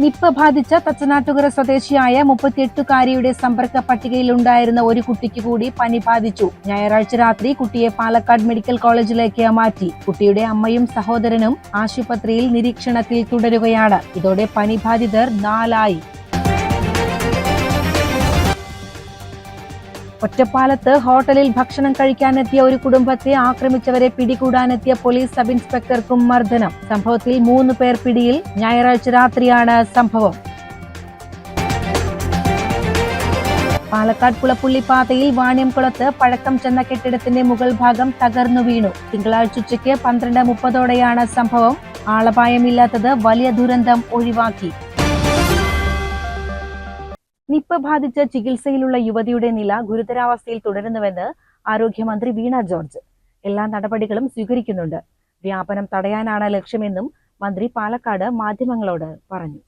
Nipah ബാധിച്ച തച്ചനാട്ടുകര സ്വദേശിയായ മുപ്പത്തിയെട്ടുകാരിയുടെ സമ്പർക്ക പട്ടികയിലുണ്ടായിരുന്ന ഒരു കുട്ടിക്ക് കൂടി പനി ബാധിച്ചു. ഞായറാഴ്ച രാത്രി കുട്ടിയെ പാലക്കാട് മെഡിക്കൽ കോളേജിലേക്ക് മാറ്റി. കുട്ടിയുടെ അമ്മയും സഹോദരനും ആശുപത്രിയിൽ നിരീക്ഷണത്തിൽ തുടരുകയാണ്. ഇതോടെ പനി ബാധിതർ നാലായി. ഒറ്റപ്പാലത്ത് ഹോട്ടലിൽ ഭക്ഷണം കഴിക്കാനെത്തിയ ഒരു കുടുംബത്തെ ആക്രമിച്ചവരെ പിടികൂടാനെത്തിയ പോലീസ് സബ് ഇൻസ്പെക്ടർക്കും മർദ്ദനം. സംഭവത്തിൽ മൂന്ന് പേർ പിടിയിൽ. ഞായറാഴ്ച രാത്രിയാണ് സംഭവം. പാലക്കാട് പുളപ്പുള്ളി പാതയിൽ വാണ്യംകുളത്ത് പഴക്കം ചെന്ന കെട്ടിടത്തിന്റെ മുകൾ ഭാഗം തകർന്നു വീണു. തിങ്കളാഴ്ച ഉച്ചയ്ക്ക് പന്ത്രണ്ട് മുപ്പതോടെയാണ് സംഭവം. ആളപായമില്ലാത്തത് വലിയ ദുരന്തം ഒഴിവാക്കി. നിപ്പ ബാധിച്ച് ചികിത്സയിലുള്ള യുവതിയുടെ നില ഗുരുതരാവസ്ഥയിൽ തുടരുന്നുവെന്ന് ആരോഗ്യമന്ത്രി വീണ ജോർജ്. എല്ലാ നടപടികളും സ്വീകരിക്കുന്നുണ്ട്. വ്യാപനം തടയാനാണ് ലക്ഷ്യമെന്നും മന്ത്രി പാലക്കാട് മാധ്യമങ്ങളോട് പറഞ്ഞു.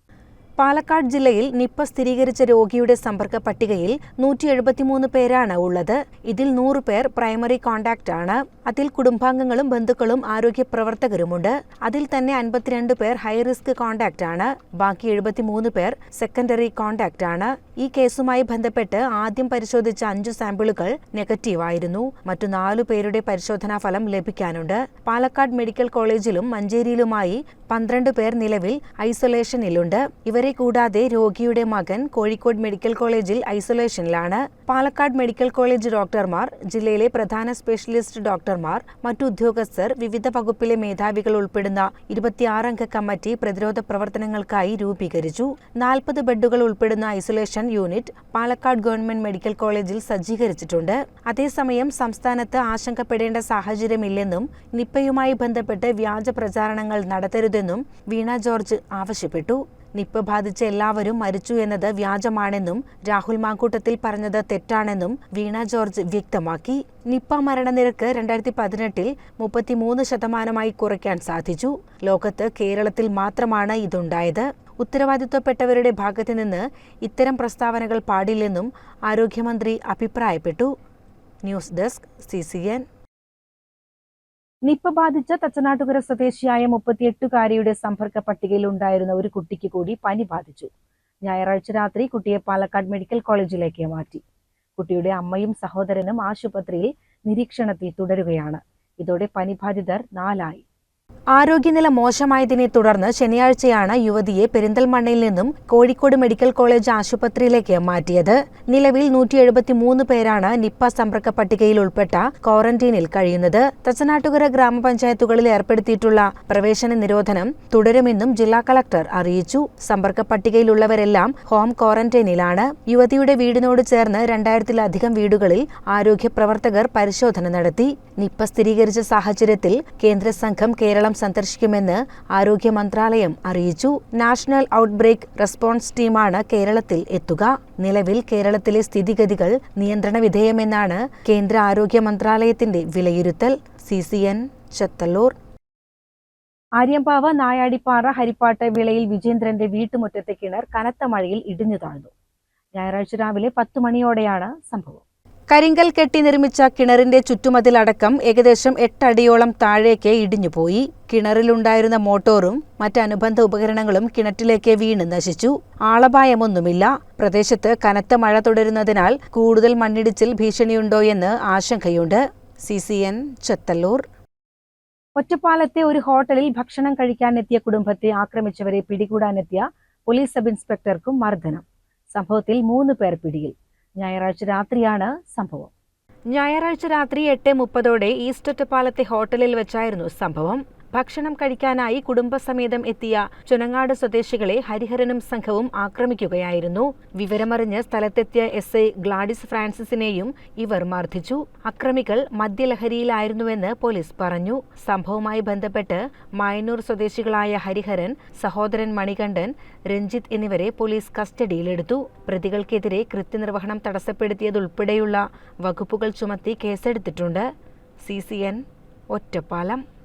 പാലക്കാട് ജില്ലയിൽ നിപ്പ സ്ഥിരീകരിച്ച രോഗിയുടെ സമ്പർക്ക പട്ടികയിൽ നൂറ്റി എഴുപത്തിമൂന്ന് പേരാണ് ഉള്ളത്. ഇതിൽ നൂറ് പേർ പ്രൈമറി കോണ്ടാക്ട് ആണ്. അതിൽ കുടുംബാംഗങ്ങളും ബന്ധുക്കളും ആരോഗ്യ പ്രവർത്തകരുമുണ്ട്. അതിൽ തന്നെ അൻപത്തിരണ്ട് പേർ ഹൈ റിസ്ക് കോണ്ടാക്ട് ആണ്. ബാക്കി എഴുപത്തിമൂന്ന് പേർ സെക്കൻഡറി കോണ്ടാക്ട് ആണ്. ഈ കേസുമായി ബന്ധപ്പെട്ട് ആദ്യം പരിശോധിച്ച അഞ്ചു സാമ്പിളുകൾ നെഗറ്റീവ് ആയിരുന്നു മറ്റു നാലു പേരുടെ പരിശോധനാ ഫലം ലഭിക്കാനുണ്ട്. പാലക്കാട് മെഡിക്കൽ കോളേജിലും മഞ്ചേരിയിലുമായി പന്ത്രണ്ട് പേർ നിലവിൽ ഐസൊലേഷനിലുണ്ട്. ഇവരെ കൂടാതെ രോഗിയുടെ മകൻ കോഴിക്കോട് മെഡിക്കൽ കോളേജിൽ ഐസൊലേഷനിലാണ്. പാലക്കാട് മെഡിക്കൽ കോളേജ് ഡോക്ടർമാർ ജില്ലയിലെ പ്രധാന സ്പെഷ്യലിസ്റ്റ് ഡോക്ടർമാർ മറ്റു ഉദ്യോഗസ്ഥർ വിവിധ വകുപ്പിലെ മേധാവികൾ ഉൾപ്പെടുന്ന ഇരുപത്തിയാറംഗ കമ്മിറ്റി പ്രതിരോധ പ്രവർത്തനങ്ങൾക്കായി രൂപീകരിച്ചു. നാൽപ്പത് ബെഡുകൾ ഉൾപ്പെടുന്ന isolation unit Palakkad government medical കോളേജിൽ സജ്ജീകരിച്ചിട്ടുണ്ട്. അതേസമയം സംസ്ഥാനത്ത് ആശങ്കപ്പെടേണ്ട സാഹചര്യമില്ലെന്നും നിപ്പയുമായി ബന്ധപ്പെട്ട് വ്യാജ പ്രചാരണങ്ങൾ നടത്തരുതെന്നും വീണ ജോർജ് ആവശ്യപ്പെട്ടു. നിപ്പ ബാധിച്ച എല്ലാവരും മരിച്ചു എന്നത് വ്യാജമാണെന്നും രാഹുൽ മാങ്കൂട്ടത്തിൽ പറഞ്ഞത് തെറ്റാണെന്നും വീണ ജോർജ് വ്യക്തമാക്കി. നിപ്പ മരണനിരക്ക് രണ്ടായിരത്തി പതിനെട്ടിൽ മുപ്പത്തിമൂന്ന് ശതമാനമായി കുറയ്ക്കാൻ സാധിച്ചു. ലോകത്ത് കേരളത്തിൽ മാത്രമാണ് ഇതുണ്ടായത്. ഉത്തരവാദിത്വപ്പെട്ടവരുടെ ഭാഗത്തു നിന്ന് ഇത്തരം പ്രസ്താവനകൾ പാടില്ലെന്നും ആരോഗ്യമന്ത്രി അഭിപ്രായപ്പെട്ടു. ന്യൂസ് ഡെസ്ക് സി നിപ്പ ബാധിച്ച തച്ചനാട്ടുകര സ്വദേശിയായ മുപ്പത്തിയെട്ടുകാരിയുടെ സമ്പർക്ക പട്ടികയിൽ ഉണ്ടായിരുന്ന ഒരു കുട്ടിക്ക് കൂടി പനി ബാധിച്ചു. ഞായറാഴ്ച രാത്രി കുട്ടിയെ പാലക്കാട് മെഡിക്കൽ കോളേജിലേക്ക് മാറ്റി. കുട്ടിയുടെ അമ്മയും സഹോദരനും ആശുപത്രിയിൽ നിരീക്ഷണത്തിൽ തുടരുകയാണ്. ഇതോടെ പനിബാധിതർ നാലായി. ആരോഗ്യനില മോശമായതിനെ തുടർന്ന് ശനിയാഴ്ചയാണ് യുവതിയെ പെരിന്തൽമണ്ണയിൽ നിന്നും കോഴിക്കോട് മെഡിക്കൽ കോളേജ് ആശുപത്രിയിലേക്ക് മാറ്റിയത്. നിലവിൽ നൂറ്റി എഴുപത്തിമൂന്ന് പേരാണ് നിപ്പ സമ്പർക്ക പട്ടികയിൽ ഉൾപ്പെട്ട ക്വാറന്റീനിൽ കഴിയുന്നത്. തച്ചനാട്ടുകര ഗ്രാമപഞ്ചായത്തുകളിൽ ഏർപ്പെടുത്തിയിട്ടുള്ള പ്രവേശന നിരോധനം തുടരുമെന്നും ജില്ലാ കളക്ടർ അറിയിച്ചു. സമ്പർക്ക പട്ടികയിലുള്ളവരെല്ലാം ഹോം ക്വാറന്റൈനിലാണ്. യുവതിയുടെ വീടിനോട് ചേർന്ന് രണ്ടായിരത്തിലധികം വീടുകളിൽ ആരോഗ്യ പ്രവർത്തകർ പരിശോധന നടത്തി. നിപ്പ സ്ഥിരീകരിച്ച സാഹചര്യത്തിൽ കേന്ദ്ര സംഘം കേരളം സന്ദർശിക്കുമെന്ന് ആരോഗ്യ മന്ത്രാലയം അറിയിച്ചു. നാഷണൽ ഔട്ട്ബ്രേക്ക് റെസ്പോൺസ് ടീമാണ് കേരളത്തിൽ എത്തുക. നിലവിൽ കേരളത്തിലെ സ്ഥിതിഗതികൾ നിയന്ത്രണ വിധേയമെന്നാണ് കേന്ദ്ര ആരോഗ്യ മന്ത്രാലയത്തിന്റെ വിലയിരുത്തൽ. C C N Chathallur. Aryambava Nayadippara ഹരിപ്പാട്ട് വിളയിൽ വിജേന്ദ്രന്റെ വീട്ടുമുറ്റത്തെ കിണർ കനത്ത മഴയിൽ ഇടിഞ്ഞു താഴ്ന്നു. ഞായറാഴ്ച രാവിലെ പത്തു മണിയോടെയാണ് സംഭവം. കരിങ്കൽ കെട്ടി നിർമ്മിച്ച കിണറിന്റെ ചുറ്റുമതിലടക്കം ഏകദേശം എട്ടടിയോളം താഴേക്ക് ഇടിഞ്ഞുപോയി. കിണറിലുണ്ടായിരുന്ന മോട്ടോറും മറ്റനുബന്ധ ഉപകരണങ്ങളും കിണറ്റിലേക്ക് വീണ് നശിച്ചു. ആളപായമൊന്നുമില്ല. പ്രദേശത്ത് കനത്ത മഴ തുടരുന്നതിനാൽ കൂടുതൽ മണ്ണിടിച്ചിൽ ഭീഷണിയുണ്ടോയെന്ന് ആശങ്കയുണ്ട്. C C N Chethallur. ഒറ്റപ്പാലത്തെ ഒരു ഹോട്ടലിൽ ഭക്ഷണം കഴിക്കാനെത്തിയ കുടുംബത്തെ ആക്രമിച്ചവരെ പിടികൂടാനെത്തിയ പോലീസ് സബ് ഇൻസ്പെക്ടർക്കും മർദ്ദനം. സംഭവത്തിൽ മൂന്ന് പേർ പിടിയിൽ. ഞായറാഴ്ച രാത്രിയാണ് സംഭവം. ഞായറാഴ്ച രാത്രി എട്ട് മുപ്പതോടെ ഈസ്റ്റ് പാലത്തെ ഹോട്ടലിൽ വെച്ചായിരുന്നു സംഭവം. ഭക്ഷണം കഴിക്കാനായി കുടുംബസമേതം എത്തിയ ചുനങ്ങാട് സ്വദേശികളെ ഹരിഹരനും സംഘവും ആക്രമിക്കുകയായിരുന്നു. വിവരമറിഞ്ഞ് സ്ഥലത്തെത്തിയ എസ് ഐ ഗ്ലാഡിസ് ഫ്രാൻസിസിനെയും ഇവർ മർദ്ദിച്ചു. അക്രമികൾ മദ്യലഹരിയിലായിരുന്നുവെന്ന് പോലീസ് പറഞ്ഞു. സംഭവവുമായി ബന്ധപ്പെട്ട് മായന്നൂർ സ്വദേശികളായ ഹരിഹരൻ സഹോദരൻ മണികണ്ഠൻ രഞ്ജിത്ത് എന്നിവരെ പോലീസ് കസ്റ്റഡിയിലെടുത്തു. പ്രതികൾക്കെതിരെ കൃത്യനിർവഹണം തടസ്സപ്പെടുത്തിയതുൾപ്പെടെയുള്ള വകുപ്പുകൾ ചുമത്തി കേസെടുത്തിട്ടുണ്ട്. C C N Ottapalam.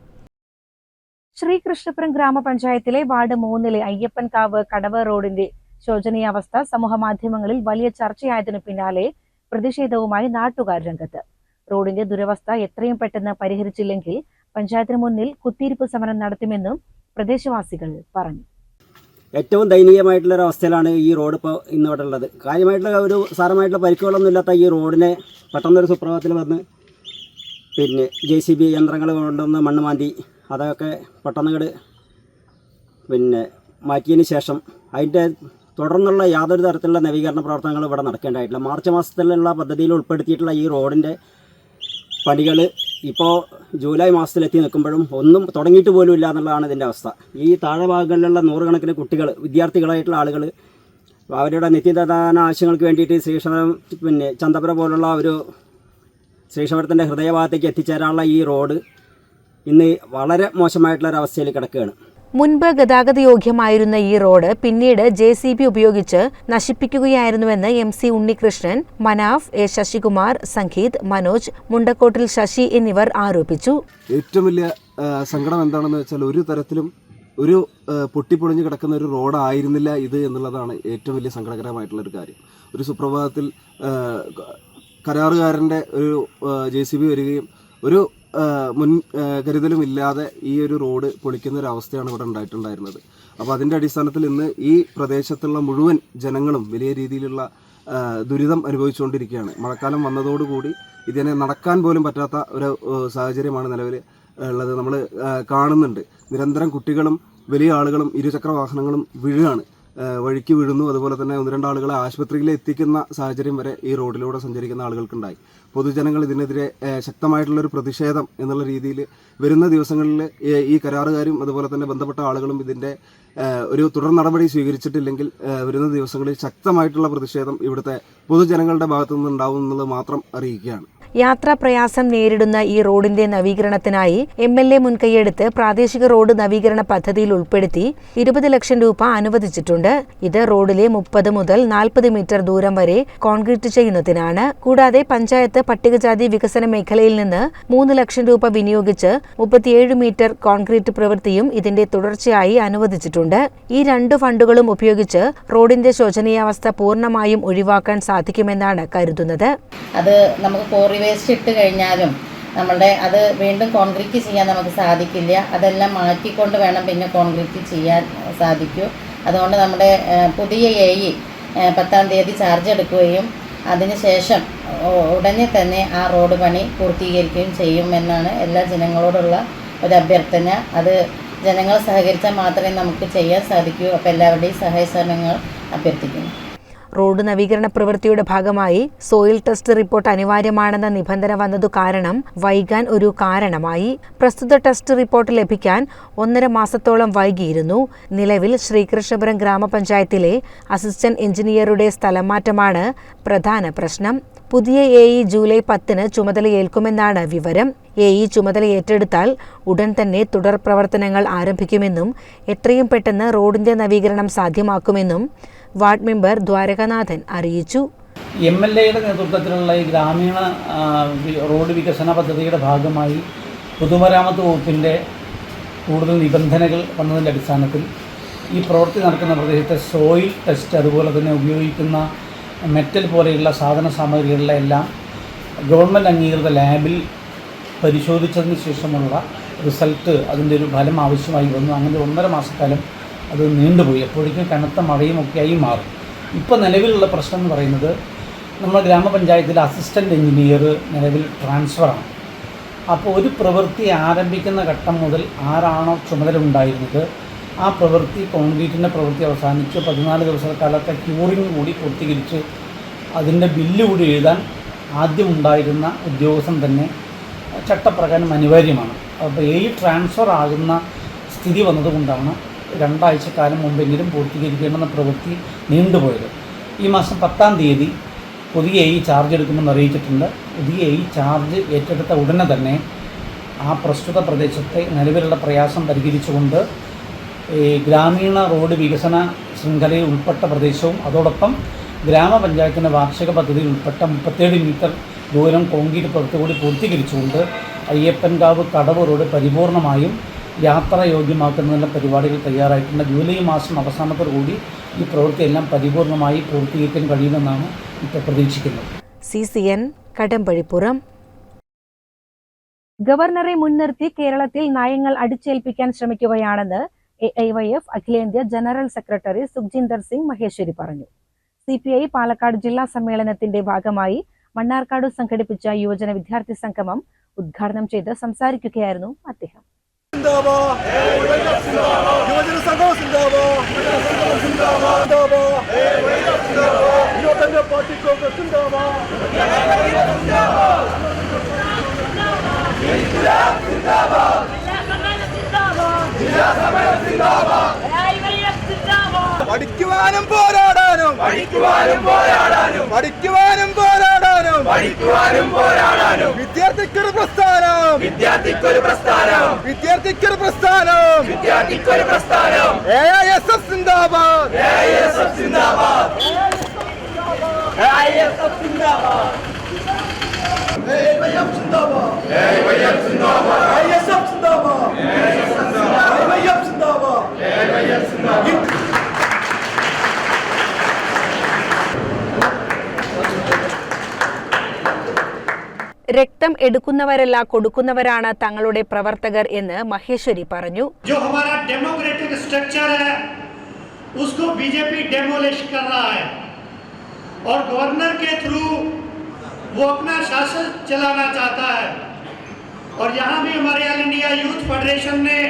Sreekrishnapuram ഗ്രാമപഞ്ചായത്തിലെ വാർഡ് മൂന്നിലെ അയ്യപ്പൻകാവ് കടവ റോഡിന്റെ ശോചനീയാവസ്ഥ സമൂഹമാധ്യമങ്ങളിൽ വലിയ ചർച്ചയായതിനു പിന്നാലെ പ്രതിഷേധവുമായി നാട്ടുകാർ രംഗത്ത്. റോഡിന്റെ ദുരവസ്ഥ എത്രയും പെട്ടെന്ന് പരിഹരിച്ചില്ലെങ്കിൽ പഞ്ചായത്തിന് മുന്നിൽ കുത്തിയിരിപ്പ് സമരം നടത്തുമെന്നും പ്രദേശവാസികൾ പറഞ്ഞു. ഏറ്റവും ദയനീയമായിട്ടുള്ള ഒരു അവസ്ഥയിലാണ് ഈ റോഡ് ഇപ്പോൾ ഇന്ന് ഇവിടെ ഉള്ളത്. കാര്യമായിട്ടുള്ള ഒരു സാരമായിട്ടുള്ള പരിക്കുകളൊന്നും ഇല്ലാത്ത ഈ റോഡിനെ പെട്ടെന്നൊരു സുപ്രഭാതത്തിൽ വന്ന് പിന്നെ ജെ സി ബി യന്ത്രങ്ങൾ കൊണ്ടുവന്ന് മണ്ണ് മാന്തി അതൊക്കെ പെട്ടെന്നങ്ങട് പിന്നെ മാറ്റിയതിന് ശേഷം അതിന്റെ തുടർന്നുള്ള യാതൊരു തരത്തിലുള്ള നവീകരണ പ്രവർത്തനങ്ങളും ഇവിടെ നടക്കേണ്ടതായിട്ടില്ല. മാർച്ച് മാസത്തിലുള്ള പദ്ധതിയിൽ ഉൾപ്പെടുത്തിയിട്ടുള്ള ഈ റോഡിന്റെ പണികൾ ഇപ്പോൾ ജൂലൈ മാസത്തിലെത്തി നിൽക്കുമ്പോഴും ഒന്നും തുടങ്ങിയിട്ട് പോലും ഇല്ല എന്നുള്ളതാണ് ഇതിന്റെ അവസ്ഥ. ഈ താഴെ ഭാഗങ്ങളിലുള്ള നൂറുകണക്കിന് കുട്ടികൾ വിദ്യാർത്ഥികളായിട്ടുള്ള ആളുകൾ അവരുടെ നിത്യദാന ആവശ്യങ്ങൾക്ക് വേണ്ടിയിട്ട് ശ്രീശവരം പിന്നെ ചന്തപുര പോലുള്ള ഒരു ശ്രീശവരത്തിന്റെ ഹൃദയഭാഗത്തേക്ക് എത്തിച്ചേരാനുള്ള ഈ റോഡ് ഇന്ന് വളരെ മോശമായിട്ടുള്ള ഒരു അവസ്ഥയിൽ കിടക്കുകയാണ്. മുൻപ് ഗതാഗതയോഗ്യമായിരുന്ന ഈ റോഡ് പിന്നീട് ജെ സി ബി ഉപയോഗിച്ച് നശിപ്പിക്കുകയായിരുന്നുവെന്ന് M C Unnikrishnan Manaf A Sasikumar Sangeeth Manoj Mundakkottil Sasi എന്നിവർ ആരോപിച്ചു. ഏറ്റവും വലിയ സങ്കടം എന്താണെന്ന് വെച്ചാൽ ഒരു തരത്തിലും ഒരു പൊട്ടിപ്പൊളിഞ്ഞു കിടക്കുന്ന ഒരു റോഡായിരുന്നില്ല ഇത് എന്നുള്ളതാണ് ഏറ്റവും വലിയ സങ്കടകരമായിട്ടുള്ള ഒരു കാര്യം. ഒരു സുപ്രഭാതത്തിൽ കരാറുകാരന്റെ ഒരു ജെ സി ബി വരികയും ഒരു മുൻ കരുതലുമില്ലാതെ ഈ ഒരു റോഡ് പൊളിക്കുന്ന ഒരു അവസ്ഥയാണ് ഇവിടെ ഉണ്ടായിട്ടുണ്ടായിരുന്നത്. അപ്പോൾ അതിന്റെ അടിസ്ഥാനത്തിൽ ഇന്ന് ഈ പ്രദേശത്തുള്ള മുഴുവൻ ജനങ്ങളും വലിയ രീതിയിലുള്ള ദുരിതം അനുഭവിച്ചുകൊണ്ടിരിക്കുകയാണ്. മഴക്കാലം വന്നതോടുകൂടി ഇതിനെ നടക്കാൻ പോലും പറ്റാത്ത ഒരു സാഹചര്യമാണ് നിലവിൽ ഉള്ളത്. നമ്മൾ കാണുന്നുണ്ട്. നിരന്തരം കുട്ടികളും വലിയ ആളുകളും ഇരുചക്ര വാഹനങ്ങളും വീഴുകയാണ് വഴിക്ക് വീഴുന്നു. അതുപോലെ തന്നെ ഒന്ന് രണ്ട് ആളുകളെ ആശുപത്രിയിൽ എത്തിക്കുന്ന സാഹചര്യം വരെ ഈ റോഡിലൂടെ സഞ്ചരിക്കുന്ന ആളുകൾക്കുണ്ടായി. പൊതുജനങ്ങൾ ഇതിനെതിരെ ശക്തമായിട്ടുള്ള ശക്തമായിട്ടുള്ളൊരു പ്രതിഷേധം എന്നുള്ള രീതിയിൽ വരുന്ന ദിവസങ്ങളിൽ ഈ കരാറുകാരും അതുപോലെ തന്നെ ബന്ധപ്പെട്ട ആളുകളും ഇതിന്റെ ഒരു തുടർ നടപടി സ്വീകരിച്ചിട്ടില്ലെങ്കിൽ വരുന്ന ദിവസങ്ങളിൽ ശക്തമായിട്ടുള്ള പ്രതിഷേധം ഇവിടുത്തെ പൊതുജനങ്ങളുടെ ഭാഗത്തു നിന്നുണ്ടാവും എന്നുള്ളത് മാത്രം അറിയിക്കുകയാണ്. യാത്രാപ്രയാസം നേരിടുന്ന ഈ റോഡിന്റെ നവീകരണത്തിനായി എം എൽ എ മുൻകൈയെടുത്ത് പ്രാദേശിക റോഡ് നവീകരണ പദ്ധതിയിൽ ഉൾപ്പെടുത്തി ഇരുപത് ലക്ഷം രൂപ അനുവദിച്ചിട്ടുണ്ട്. ഇത് റോഡിലെ മുപ്പത് മുതൽ നാൽപ്പത് മീറ്റർ ദൂരം വരെ കോൺക്രീറ്റ് ചെയ്യുന്നതിനാണ്. കൂടാതെ പഞ്ചായത്ത് പട്ടികജാതി വികസന മേഖലയിൽ നിന്ന് മൂന്ന് ലക്ഷം രൂപ വിനിയോഗിച്ച് മുപ്പത്തിയേഴ് മീറ്റർ കോൺക്രീറ്റ് പ്രവൃത്തിയും ഇതിന്റെ തുടർച്ചയായി അനുവദിച്ചിട്ടുണ്ട്. ഈ രണ്ട് ഫണ്ടുകളും ഉപയോഗിച്ച് റോഡിന്റെ ശോചനീയാവസ്ഥ പൂർണമായും ഒഴിവാക്കാൻ സാധിക്കുമെന്നാണ് കരുതുന്നത്. അത് നമുക്ക് വേസ്റ്റ് ഇട്ട് കഴിഞ്ഞാലും നമ്മളുടെ അത് വീണ്ടും കോൺക്രീറ്റ് ചെയ്യാൻ നമുക്ക് സാധിക്കില്ല. അതെല്ലാം മാറ്റിക്കൊണ്ട് വേണം പിന്നെ കോൺക്രീറ്റ് ചെയ്യാൻ സാധിക്കൂ. അതുകൊണ്ട് നമ്മുടെ പുതിയ എ പത്താം തീയതി ചാർജ് എടുക്കുകയും അതിനുശേഷം ഉടനെ തന്നെ ആ റോഡ് പണി പൂർത്തീകരിക്കുകയും ചെയ്യുമെന്നാണ് എല്ലാ ജനങ്ങളോടുള്ള ഒരു അഭ്യർത്ഥന. അത് ജനങ്ങൾ സഹകരിച്ചാൽ മാത്രമേ നമുക്ക് ചെയ്യാൻ സാധിക്കൂ. അപ്പോൾ എല്ലാവരുടെയും സഹായ സഹകരണങ്ങൾ അഭ്യർത്ഥിക്കുന്നു. റോഡ് നവീകരണ പ്രവൃത്തിയുടെ ഭാഗമായി സോയിൽ ടെസ്റ്റ് റിപ്പോർട്ട് അനിവാര്യമാണെന്ന നിബന്ധന വന്നതു കാരണം വൈകാൻ ഒരു കാരണമായി. പ്രസ്തുത ടെസ്റ്റ് റിപ്പോർട്ട് ലഭിക്കാൻ ഒന്നര മാസത്തോളം വൈകിയിരുന്നു. നിലവിൽ ശ്രീകൃഷ്ണപുരം ഗ്രാമപഞ്ചായത്തിലെ അസിസ്റ്റന്റ് എഞ്ചിനീയറുടെ സ്ഥലമാറ്റമാണ് പ്രധാന പ്രശ്നം. പുതിയ എ ഇ ജൂലൈ പത്തിന് ചുമതലയേൽക്കുമെന്നാണ് വിവരം. എ ഇ ചുമതല ഏറ്റെടുത്താൽ ഉടൻ തന്നെ തുടർ പ്രവർത്തനങ്ങൾ ആരംഭിക്കുമെന്നും എത്രയും പെട്ടെന്ന് റോഡിന്റെ നവീകരണം സാധ്യമാക്കുമെന്നും വാർഡ് മെമ്പർ ദ്വാരകാനാഥൻ അറിയിച്ചു. എം എൽ എയുടെ നേതൃത്വത്തിലുള്ള ഈ ഗ്രാമീണ റോഡ് വികസന പദ്ധതിയുടെ ഭാഗമായി പൊതുമരാമത്ത് വകുപ്പിന്റെ കൂടുതൽ നിബന്ധനകൾ വന്നതിന്റെ അടിസ്ഥാനത്തിൽ ഈ പ്രവൃത്തി നടക്കുന്ന പ്രദേശത്തെ സോയിൽ ടെസ്റ്റ് അതുപോലെ തന്നെ ഉപയോഗിക്കുന്ന മെറ്റൽ പോലെയുള്ള സാധന സാമഗ്രികളുടെ എല്ലാം ഗവൺമെന്റ് അംഗീകൃത ലാബിൽ പരിശോധിച്ചതിന് ശേഷമുള്ള റിസൾട്ട് അതിന്റെ ഒരു ഫലം ആവശ്യമായി വന്നു. അങ്ങനെ ഒന്നര മാസക്കാലം അത് നീണ്ടുപോയി. അപ്പോഴേക്കും കനത്ത മഴയും ഒക്കെയായി മാറും. ഇപ്പോൾ നിലവിലുള്ള പ്രശ്നം എന്ന് പറയുന്നത് നമ്മുടെ ഗ്രാമപഞ്ചായത്തിലെ അസിസ്റ്റന്റ് എഞ്ചിനീയർ നിലവിൽ ട്രാൻസ്ഫറാണ് അപ്പോൾ ഒരു പ്രവൃത്തി ആരംഭിക്കുന്ന ഘട്ടം മുതൽ ആരാണോ ചുമതല ഉണ്ടായിരുന്നത് ആ പ്രവൃത്തി കോൺക്രീറ്റിന്റെ പ്രവൃത്തി അവസാനിച്ച്. പതിനാല് ദിവസക്കാലത്തെ ക്യൂറിങ് കൂടി പൂർത്തീകരിച്ച് അതിന്റെ ബില്ല് കൂടി എഴുതാൻ ആദ്യം ഉണ്ടായിരുന്ന ഉദ്യോഗസ്ഥൻ തന്നെ ചട്ടപ്രകാരം അനിവാര്യമാണ്. അപ്പോൾ ഏഴ് ട്രാൻസ്ഫർ ആകുന്ന സ്ഥിതി വന്നതുകൊണ്ടാണ് രണ്ടാഴ്ചക്കാലം മുമ്പെങ്കിലും പൂർത്തീകരിക്കേണ്ടെന്ന പ്രവൃത്തി നീണ്ടുപോയത്. ഈ മാസം പത്താം തീയതി പുതിയ ഈ ചാർജ് എടുക്കുമെന്ന് അറിയിച്ചിട്ടുണ്ട്. പുതിയ ഈ ചാർജ് ഏറ്റെടുത്ത ഉടനെ തന്നെ ആ പ്രസ്തുത പ്രദേശത്തെ നിലവിലുള്ള പ്രയാസം പരിഹരിച്ചുകൊണ്ട് ഈ ഗ്രാമീണ റോഡ് വികസന ശൃംഖലയിൽ ഉൾപ്പെട്ട പ്രദേശവും അതോടൊപ്പം ഗ്രാമപഞ്ചായത്തിന്റെ വാർഷിക പദ്ധതിയിൽ ഉൾപ്പെട്ട മുപ്പത്തേഴ് മീറ്റർ ദൂരം കോൺക്രീറ്റ് പ്രവൃത്തി കൂടി പൂർത്തീകരിച്ചുകൊണ്ട് അയ്യപ്പൻകാവ് കടവ് റോഡ് പരിപൂർണമായും യാത്രായോഗ്യമാക്കുന്നതിന്റെ പരിപാടികൾ തയ്യാറായിട്ടുണ്ട്. ജൂലൈ മാസം അവസാനത്തോടു കൂടി ഈ പ്രവൃത്തിയെല്ലാം പരിപൂർണമായി പൂർത്തീകരിക്കാൻ കഴിയുമെന്നാണ് ഇപ്പോൾ പ്രതീക്ഷിക്കുന്നത്. C C N Kadambazhipuram. ഗവർണറെ മുൻനിർത്തി കേരളത്തിൽ നയങ്ങൾ അടിച്ചേൽപ്പിക്കാൻ ശ്രമിക്കുകയാണെന്ന് എ ഐ വൈ എഫ് അഖിലേന്ത്യാ ജനറൽ സെക്രട്ടറി സുഖ്ജിന്ദർ സിംഗ് മഹേശ്വരി പറഞ്ഞു. സി പി ഐ പാലക്കാട് ജില്ലാ സമ്മേളനത്തിന്റെ ഭാഗമായി മണ്ണാർക്കാട് സംഘടിപ്പിച്ച യുവജന വിദ്യാർത്ഥി സംഗമം ഉദ്ഘാടനം ചെയ്ത് സംസാരിക്കുകയായിരുന്നു അദ്ദേഹം. യുവജന സംഘം ഇരുപത്തഞ്ചാം പാർട്ടി കോൺഗ്രസ് പഠിക്കുവാനും പോരാടാനും. പഠിക്കുവാനും പോരാടാനും. പഠിക്കുവാനും പോരാടാനും. പഠിക്കുവാനും പോരാടാനും. വിദ്യാർത്ഥിക്കൊരു പ്രസ്ഥാനം. വിദ്യാർത്ഥിക്കൊരു പ്രസ്ഥാനം. വിദ്യാർത്ഥിക്കൊരു പ്രസ്ഥാനം. വിദ്യാർത്ഥിക്കൊരു പ്രസ്ഥാനം. എ എസ് എഫ് സിന്ദാബാദ്. എ എസ് എഫ് സിന്ദാബാദ്. എ എസ് എഫ് സിന്ദാബാദ്. എ ഐ എഫ് സിന്ദാബാദ്. എ ഐ എഫ് സിന്ദാബാദ്. എ ഐ എസ് എഫ് രക്തം എടുക്കുന്നവരല്ല കൊടുക്കുന്നവരാണ് തങ്ങളുടെ പ്രവർത്തകർ എന്ന് മഹേശ്വരി പറഞ്ഞു जो हमारा डेमोक्रेटिक स्ट्रक्चर है उसको बीजेपी डेमोलिश कर रहा है और गवर्नर के थ्रू वो अपना शासन चलाना चाहता है और यहाँ भी हमारे ऑल इंडिया यूथ फेडरेशन ने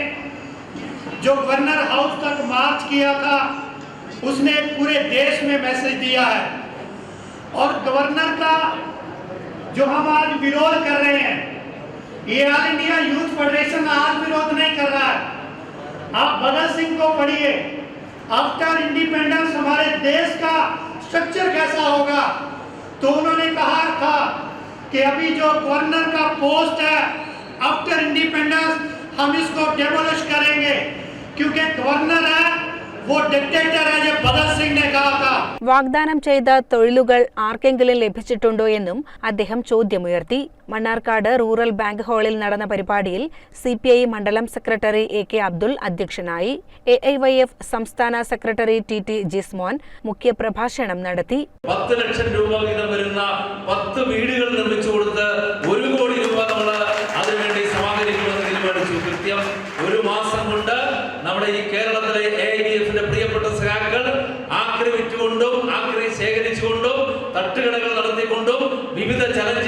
जो गवर्नर हाउस तक मार्च किया था उसने पूरे देश में मैसेज दिया है और गवर्नर का जो हम आज विरोध कर रहे हैं। ये ऑल इंडिया यूथ फेडरेशन आज विरोध नहीं कर रहा है। आप भगत सिंह को पढ़िए। आफ्टर इंडिपेंडेंस हमारे देश का स्ट्रक्चर कैसा होगा? तो उन्होंने कहा था कि अभी जो गवर्नर का पोस्ट है आफ्टर इंडिपेंडेंस हम इसको डेमोलिश करेंगे। क्योंकि गवर्नर है വാഗ്ദാനം ചെയ്ത തൊഴിലുകൾ ആർക്കെങ്കിലും ലഭിച്ചിട്ടുണ്ടോ എന്നും അദ്ദേഹം ചോദ്യമുയർത്തി. മണ്ണാർക്കാട് റൂറൽ ബാങ്ക് ഹാളിൽ നടന്ന പരിപാടിയിൽ സി പി ഐ മണ്ഡലം സെക്രട്ടറി എ കെ അബ്ദുൾ അധ്യക്ഷനായി. എ ഐ വൈ എഫ് സംസ്ഥാന സെക്രട്ടറി ടി ടി ജിസ്മോൻ മുഖ്യ പ്രഭാഷണം നടത്തി. പത്ത് ലക്ഷം രൂപ വീതം വരുന്ന പത്ത് വീടുകൾ നിർമ്മിച്ചു കൊടുത്ത് ഒരു കോടി നടത്തിക്കൊണ്ടും വിവിധ ചലഞ്ചുകളിലൂടെ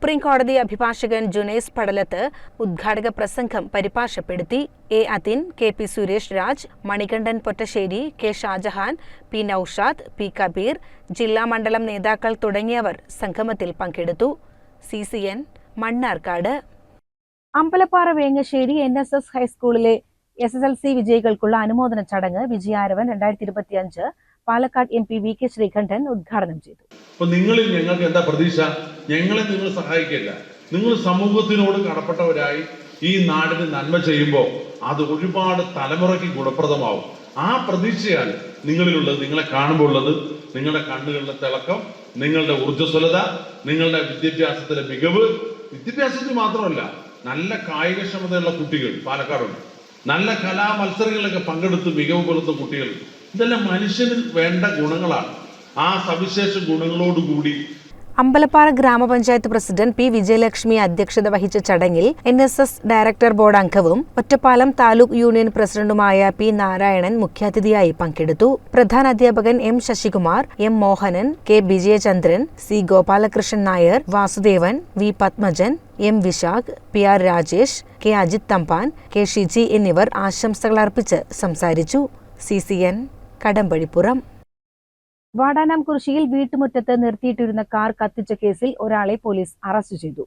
സുപ്രീം കോടതി അഭിഭാഷകൻ ജുനൈസ് പടലത്ത് ഉദ്ഘാടക പ്രസംഗം പരിഭാഷപ്പെടുത്തി A Athin K P Suresh Raj Manikandan Pottassery K Shajahan P Noushad P Kabeer ജില്ലാ മണ്ഡലം നേതാക്കൾ തുടങ്ങിയവർ സംഗമത്തിൽ പങ്കെടുത്തു. C C N Mannarkkad. Ambalappara Vengassery N S S ഹൈസ്കൂളിലെ എസ് എസ് എൽ സി വിജയികൾക്കുള്ള അനുമോദന ചടങ്ങ് വിജയാരവൻ രണ്ടായിരത്തി ഇരുപത്തിയഞ്ച് Palakkad M P V K Sreekandan ഉദ്ഘാടനം ചെയ്തു. നിങ്ങളിൽ ഞങ്ങൾക്ക് എന്താ പ്രതീക്ഷ? ഞങ്ങളെ നിങ്ങൾ സഹായിക്കില്ല. നിങ്ങൾ സമൂഹത്തിനോട് കടപ്പെട്ടവരായി ഈ നാടിന് നന്മ ചെയ്യുമ്പോൾ അത് ഒരുപാട് തലമുറയ്ക്ക് ഗുണപ്രദമാവും. ആ പ്രതീക്ഷയാണ് നിങ്ങളിലുള്ളത് നിങ്ങളെ കാണുമ്പോൾ ഉള്ളത്. നിങ്ങളുടെ കണ്ണുകളിലെ തിളക്കം നിങ്ങളുടെ ഊർജസ്വലത നിങ്ങളുടെ വിദ്യാഭ്യാസത്തിലെ മികവ്. വിദ്യാഭ്യാസത്തിൽ മാത്രമല്ല നല്ല കായികക്ഷമതയുള്ള കുട്ടികൾ പാലക്കാടുണ്ട്. നല്ല കലാ മത്സരങ്ങളിലൊക്കെ പങ്കെടുത്ത് മികവ് പുലർത്തുന്ന കുട്ടികൾ ഇതെല്ലാം മനുഷ്യന് വേണ്ട ഗുണങ്ങളാണ്. ആ സവിശേഷ ഗുണങ്ങളോടുകൂടി അമ്പലപ്പാറ ഗ്രാമപഞ്ചായത്ത് പ്രസിഡന്റ് പി വിജയലക്ഷ്മി അധ്യക്ഷത വഹിച്ച ചടങ്ങിൽ N S S director board അംഗവും ഒറ്റപ്പാലം താലൂക്ക് യൂണിയൻ പ്രസിഡന്റുമായ പി നാരായണൻ മുഖ്യാതിഥിയായി പങ്കെടുത്തു. പ്രധാന അധ്യാപകൻ M Sasikumar M Mohanan K Vijayachandran C Gopalakrishnan Nair Vasudevan V Padmajan M Vishakh P R Rajesh K Ajith Thampan K Shiji എന്നിവർ ആശംസകൾ അർപ്പിച്ച് സംസാരിച്ചു. C C N Kadambazhipuram. വാടാനാംകുറിശ്ശിയിൽ വീട്ടുമുറ്റത്ത് നിർത്തിയിട്ടിരുന്ന കാർ കത്തിച്ച കേസിൽ ഒരാളെ പോലീസ് അറസ്റ്റ് ചെയ്തു.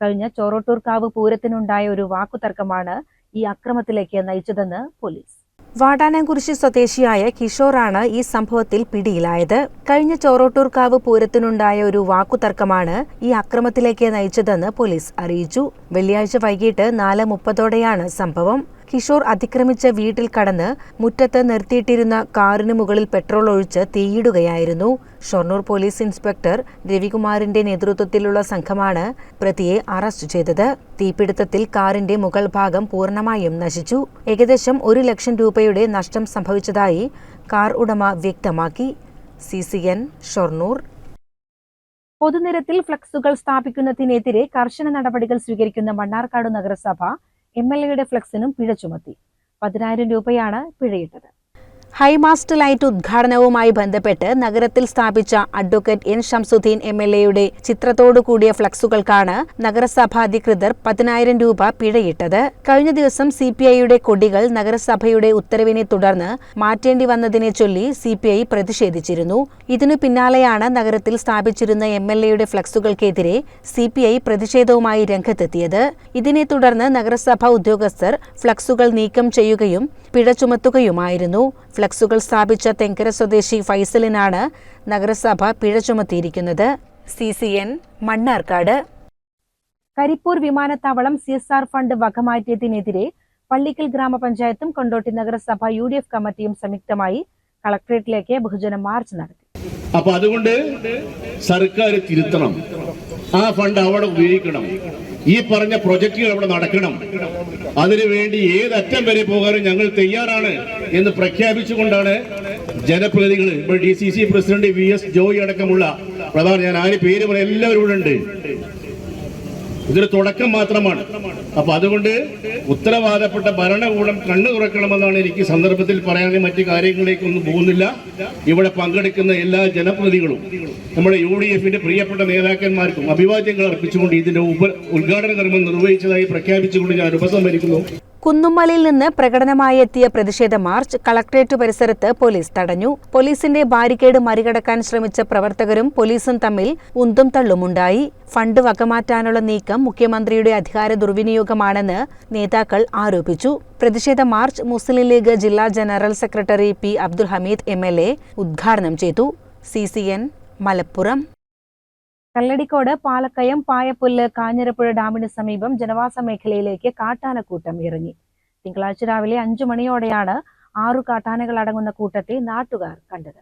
കഴിഞ്ഞ ചോറോട്ടൂർക്കാവ് പൂരത്തിനുണ്ടായ ഒരു വാക്കുതർക്കമാണ് ഈ അക്രമത്തിലേക്ക് നയിച്ചതെന്ന് പോലീസ്. വാടാനാംകുറിശി സ്വദേശിയായ കിഷോറാണ് ഈ സംഭവത്തിൽ പിടിയിലായത്. കഴിഞ്ഞ ചോറോട്ടൂർക്കാവ് പൂരത്തിനുണ്ടായ ഒരു വാക്കുതർക്കമാണ് ഈ അക്രമത്തിലേക്ക് നയിച്ചതെന്ന് പോലീസ് അറിയിച്ചു. വെള്ളിയാഴ്ച വൈകിട്ട് നാല് മുപ്പതോടെയാണ് സംഭവം. കിഷോർ അതിക്രമിച്ച വീട്ടിൽ കടന്ന് മുറ്റത്ത് നിർത്തിയിട്ടിരുന്ന കാറിന് മുകളിൽ പെട്രോൾ ഒഴിച്ച് തീയിടുകയായിരുന്നു. ഷൊർണൂർ പോലീസ് ഇൻസ്പെക്ടർ രവികുമാറിന്റെ നേതൃത്വത്തിലുള്ള സംഘമാണ് പ്രതിയെ അറസ്റ്റ് ചെയ്തത്. തീപിടുത്തത്തിൽ കാറിന്റെ മുകൾ ഭാഗം പൂർണമായും നശിച്ചു. ഏകദേശം ഒരു ലക്ഷം രൂപയുടെ നഷ്ടം സംഭവിച്ചതായി കാർ ഉടമ വ്യക്തമാക്കി. C C N Shoranur. പൊതുനിരത്തിൽ ഫ്ലക്സുകൾ സ്ഥാപിക്കുന്നതിനെതിരെ കർശന നടപടികൾ സ്വീകരിക്കുന്ന മണ്ണാർക്കാട് നഗരസഭ എം എൽ എയുടെ ഫ്ലക്സിനും പിഴ ചുമത്തി. പതിനായിരം രൂപയാണ് പിഴയിട്ടത്. ഹൈമാസ്റ്റ് ലൈറ്റ് ഉദ്ഘാടനവുമായി ബന്ധപ്പെട്ട് നഗരത്തിൽ സ്ഥാപിച്ച advocate N Shamsudheen M L എയുടെ ചിത്രത്തോടു കൂടിയ ഫ്ലക്സുകൾക്കാണ് നഗരസഭാധികൃതർ പതിനായിരം രൂപ പിഴയിട്ടത്. കഴിഞ്ഞ ദിവസം സി പി ഐയുടെ കൊടികൾ നഗരസഭയുടെ ഉത്തരവിനെ തുടർന്ന് മാറ്റേണ്ടി വന്നതിനെ ചൊല്ലി സി പി ഐ പ്രതിഷേധിച്ചിരുന്നു. ഇതിനു പിന്നാലെയാണ് നഗരത്തിൽ സ്ഥാപിച്ചിരുന്ന എം എൽ എയുടെ ഫ്ലക്സുകൾക്കെതിരെ സി പി ഐ പ്രതിഷേധവുമായി രംഗത്തെത്തിയത്. ഇതിനെ തുടർന്ന് നഗരസഭാ ഉദ്യോഗസ്ഥർ ഫ്ലക്സുകൾ നീക്കം ചെയ്യുകയും പിഴ ചുമത്തുകയുമായിരുന്നു. ഫ്ലക്സുകൾ സ്ഥാപിച്ച തെങ്കര സ്വദേശി ഫൈസലിനാണ് നഗരസഭ പിഴ ചുമത്തിയിരിക്കുന്നത്. C C N Mannarkkad. Karipur വിമാനത്താവളം സി എസ് ആർ ഫണ്ട് വകമാറ്റിയതിനെതിരെ പള്ളിക്കൽ ഗ്രാമപഞ്ചായത്തും കൊണ്ടോട്ടി നഗരസഭ യു ഡി എഫ് കമ്മിറ്റിയും സംയുക്തമായി കളക്ടറേറ്റിലേക്ക് ബഹുജന മാർച്ച് നടത്തി. അപ്പൊ അതുകൊണ്ട് സർക്കാർ തിരുത്തണം. ആ ഫണ്ട് അവിടെ ഉപയോഗിക്കണം. ഈ പറഞ്ഞ പ്രൊജക്റ്റുകൾ അവിടെ നടക്കണം. അതിനുവേണ്ടി ഏതറ്റം വരെ പോകാനും ഞങ്ങൾ തയ്യാറാണ് എന്ന് പ്രഖ്യാപിച്ചുകൊണ്ടാണ് ജനപ്രതിനിധികൾ ഇപ്പോൾ D C C president V S Joy അടക്കമുള്ള പ്രധാന ഞാൻ ആര് പേര് പറയാം എല്ലാവരും ഇവിടെ ഉണ്ട്. ഇതൊരു തുടക്കം മാത്രമാണ്. അപ്പൊ അതുകൊണ്ട് ഉത്തരവാദപ്പെട്ട ഭരണകൂടം കണ്ണു തുറക്കണമെന്നാണ് എനിക്ക് സന്ദർഭത്തിൽ പറയാനും മറ്റു കാര്യങ്ങളിലേക്കൊന്നും പോകുന്നില്ല. ഇവിടെ പങ്കെടുക്കുന്ന എല്ലാ ജനപ്രതികളും നമ്മുടെ യു ഡി എഫിന്റെ പ്രിയപ്പെട്ട നേതാക്കന്മാർക്കും അഭിവാദ്യങ്ങൾ അർപ്പിച്ചുകൊണ്ട് ഇതിന്റെ ഉപ ഉദ്ഘാടന കർമ്മം നിർവഹിച്ചതായി പ്രഖ്യാപിച്ചുകൊണ്ട് ഞാൻ ഉപസംഹരിക്കുന്നു. കുന്നുമ്മലയിൽ നിന്ന് പ്രകടനമായി എത്തിയ പ്രതിഷേധ മാർച്ച് കളക്ടറേറ്റ് പരിസരത്ത് പോലീസ് തടഞ്ഞു. പോലീസിന്റെ ബാരിക്കേഡ് മറികടക്കാൻ ശ്രമിച്ച പ്രവർത്തകരും പോലീസും തമ്മിൽ ഉന്തും തള്ളുമുണ്ടായി. ഫണ്ട് വകമാറ്റാനുള്ള നീക്കം മുഖ്യമന്ത്രിയുടെ അധികാര ദുർവിനിയോഗമാണെന്ന് നേതാക്കൾ ആരോപിച്ചു. പ്രതിഷേധ മാർച്ച് മുസ്ലിം ലീഗ് ജില്ലാ general secretary P Abdul Hameed M ഉദ്ഘാടനം ചെയ്തു. സി മലപ്പുറം. കല്ലടിക്കോട് പാലക്കയം പായപ്പുല്ല് കാഞ്ഞിരപ്പുഴ ഡാമിന് സമീപം ജനവാസ മേഖലയിലേക്ക് കാട്ടാനക്കൂട്ടം ഇറങ്ങി തിങ്കളാഴ്ച രാവിലെ അഞ്ചു മണിയോടെയാണ് ആറു കാട്ടാനകൾ അടങ്ങുന്ന കൂട്ടത്തെ നാട്ടുകാർ കണ്ടത്